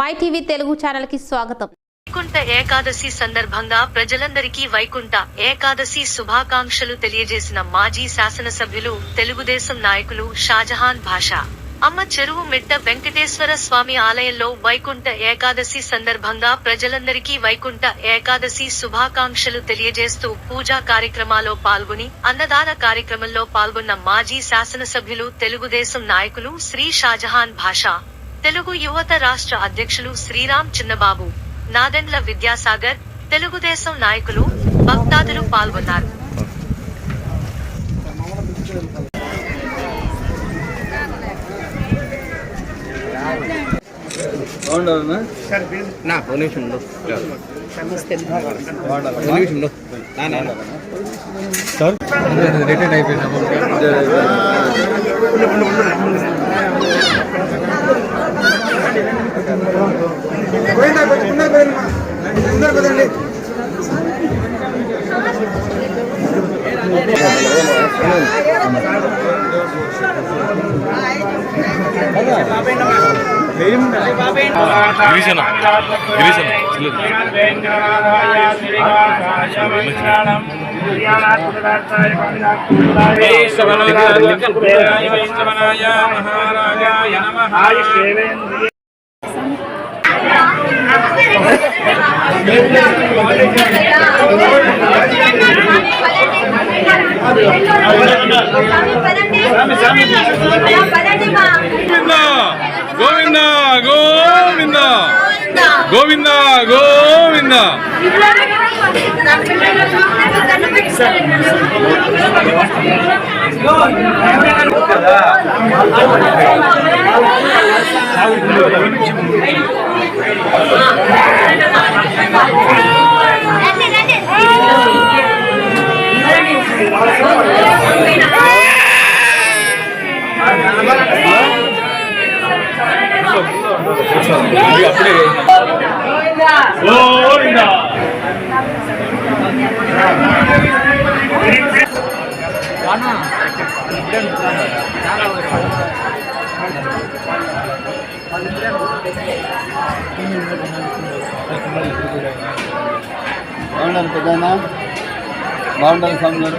My TV Telugu ఛానల్కి స్వాగతం. వైకుంఠ ఏకాదశి సందర్భంగా ప్రజలందరికీ వైకుంఠ ఏకాదశి శుభాకాంక్షలు తెలియజేసిన మాజీ శాసనసభ్యులు తెలుగుదేశం నాయకులు షాజహాన్ భాషా. అమ్మ చెరువు మిట్ట వెంకటేశ్వర స్వామి ఆలయంలో వైకుంఠ ఏకాదశి సందర్భంగా ప్రజలందరికీ వైకుంఠ ఏకాదశి శుభాకాంక్షలు తెలియజేస్తూ పూజా కార్యక్రమాల్లో పాల్గొని అన్నదాన కార్యక్రమంలో పాల్గొన్న మాజీ శాసనసభ్యులు తెలుగుదేశం నాయకులు శ్రీ షాజహాన్ భాషా. తెలుగు యువత రాష్ట్ర అధ్యక్షులు శ్రీరామ్ చిన్నబాబు నాదెండ్ల విద్యాసాగర్ తెలుగుదేశం నాయకులు భక్తాదులు పాల్గొన్నారు. బాగుండాలన్నా నా ఒక నా, నా, నా. రిటర్న్ అయిపోయినాము గిరిజన గోవింద గోవింద. గోవింద గోవింద. గోవింద. బాగుండాలి పెద్దనా బాగుండాలి స్వామి గారు.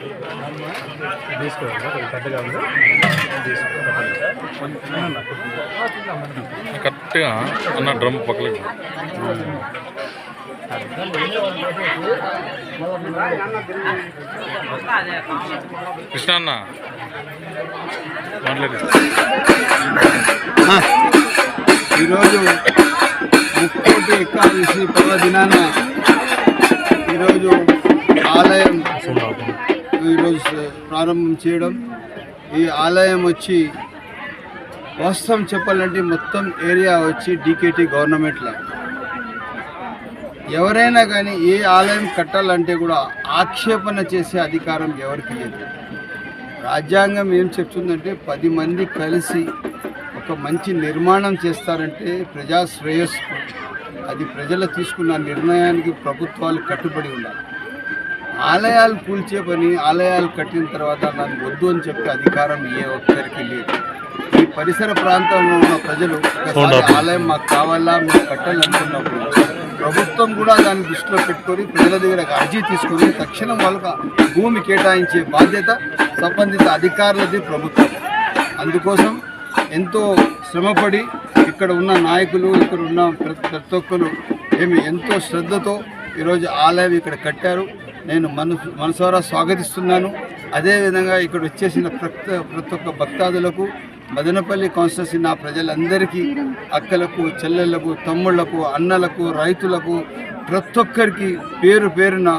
బైక్ కరెక్ట్గా అన్న డ్రమ్ పక్కలకి. కృష్ణ అన్న ఈరోజు ముక్కోటి ఏకాదశి పర్వదినాన ఈరోజు ఆలయం ఈరోజు ప్రారంభం చేయడం ఈ ఆలయం వచ్చి వాస్తవం చెప్పాలంటే మొత్తం ఏరియా వచ్చి డీకేటీ గవర్నమెంట్లో. ఎవరైనా కానీ ఏ ఆలయం కట్టాలంటే కూడా ఆక్షేపణ చేసే అధికారం ఎవరికి లేదు. రాజ్యాంగం ఏం చెప్తుందంటే పది మంది కలిసి ఒక మంచి నిర్మాణం చేస్తారంటే ప్రజా శ్రేయస్సు అది ప్రజలు తీసుకున్న నిర్ణయానికి ప్రభుత్వాలు కట్టుబడి ఉండాలి. ఆలయాలు కూల్చే పని ఆలయాలు కట్టిన తర్వాత నాకు వద్దు అని చెప్పే అధికారం ఏ ఒక్కరికి లేదు. ఈ పరిసర ప్రాంతంలో ఉన్న ప్రజలు ఆలయం మాకు కావాలా మేము కట్టాలనుకున్నప్పుడు ప్రభుత్వం కూడా దాన్ని దృష్టిలో పెట్టుకొని ప్రజల దగ్గర అర్జీ తీసుకొని తక్షణం వాళ్ళకు భూమి కేటాయించే బాధ్యత సంబంధిత అధికారులది ప్రభుత్వం. అందుకోసం ఎంతో శ్రమపడి ఇక్కడ ఉన్న నాయకులు ఇక్కడ ఉన్న ప్రతి ప్రతి ఒక్కరు ఏమి ఎంతో శ్రద్ధతో ఈరోజు ఆలయం ఇక్కడ కట్టారు. నేను మనసు మనసారా స్వాగతిస్తున్నాను. అదేవిధంగా ఇక్కడ వచ్చేసిన ప్రతి ప్రతి ఒక్క భక్తాదులకు మదనపల్లి కాన్స్టిట్యూన్సీ నా ప్రజలందరికీ అక్కలకు చెల్లెళ్ళకు తమ్ముళ్ళకు అన్నలకు రైతులకు ప్రతి ఒక్కరికి పేరు పేరున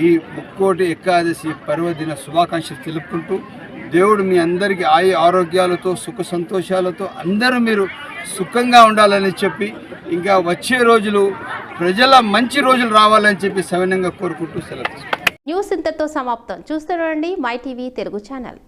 ఈ ముక్కోటి ఏకాదశి పర్వదిన శుభాకాంక్షలు తెలుపుకుంటూ దేవుడు మీ అందరికీ ఆయు ఆరోగ్యాలతో సుఖ సంతోషాలతో అందరూ మీరు సుఖంగా ఉండాలని చెప్పి ఇంకా వచ్చే రోజులు ప్రజల మంచి రోజులు రావాలని చెప్పి సవినంగా కోరుకుంటూ సెలవు న్యూస్ ఇంతతో సమాప్తం. చూస్తూనండి మై టీవీ తెలుగు ఛానల్.